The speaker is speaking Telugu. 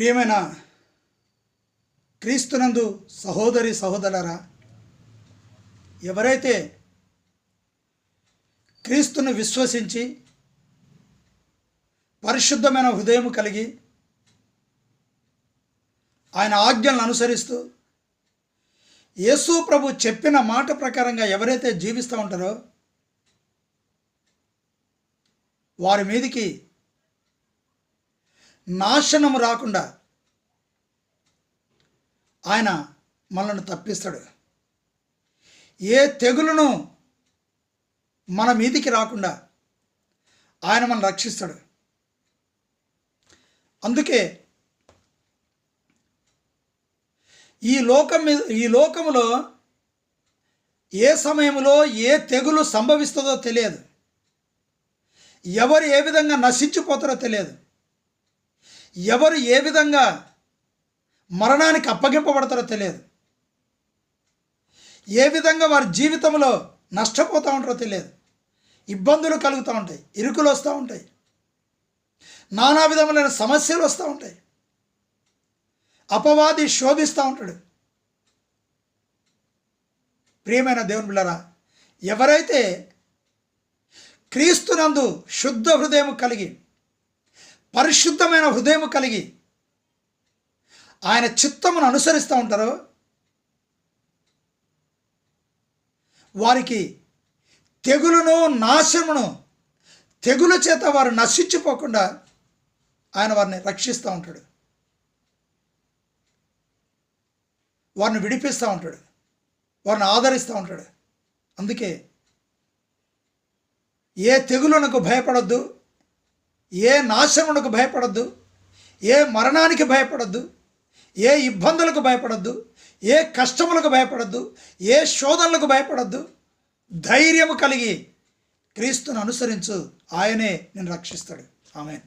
ప్రియమైన క్రీస్తునందు సహోదరి సహోదరరా ఎవరైతే క్రీస్తును విశ్వసించి పరిశుద్ధమైన హృదయం కలిగి ఆయన ఆజ్ఞలను అనుసరిస్తూ యేసు ప్రభు చెప్పిన మాట ప్రకారంగా ఎవరైతే జీవిస్తూ ఉంటారో వారి మీదికి నాశనం రాకుండా ఆయన మనల్ని తప్పిస్తాడు. ఏ తెగులును మన మీదికి రాకుండా ఆయన మనం రక్షిస్తాడు. అందుకే ఈ లోకం మీద ఈ లోకములో ఏ సమయంలో ఏ తెగులు సంభవిస్తుందో తెలియదు. ఎవరు ఏ విధంగా నశించిపోతారో తెలియదు. ఎవరు ఏ విధంగా మరణానికి అప్పగింపబడతారో తెలియదు. ఏ విధంగా వారి జీవితంలో నష్టపోతూ ఉంటారో తెలియదు. ఇబ్బందులు కలుగుతూ ఉంటాయి ఇరుకులు వస్తూ ఉంటాయి నానా విధములైన సమస్యలు వస్తూ ఉంటాయి. అపవాది శోధిస్తూ ఉంటాడు. ప్రియమైన దేవుని బిళ్ళరా ఎవరైతే క్రీస్తునందు శుద్ధ హృదయం కలిగి పరిశుద్ధమైన హృదయం కలిగి ఆయన చిత్తమును అనుసరిస్తూ ఉంటారో? వారికి తెగులును నాశమును తెగుల చేత వారు నశించిపోకుండా ఆయన వారిని రక్షిస్తూ ఉంటాడు. వారిని విడిపిస్తూ ఉంటాడు. వారిని ఆదరిస్తూ ఉంటాడు. అందుకే ఏ తెగులునకు భయపడొద్దు. ఏ నాశనమునకు భయపడద్దు ఏ మరణానికి భయపడద్దు ఏ ఇబ్బందులకు భయపడద్దు ఏ కష్టములకు భయపడద్దు ఏ శోధనలకు భయపడద్దు. ధైర్యము కలిగి క్రీస్తును అనుసరించు. ఆయనే నేను రక్షిస్తాడు. ఆమె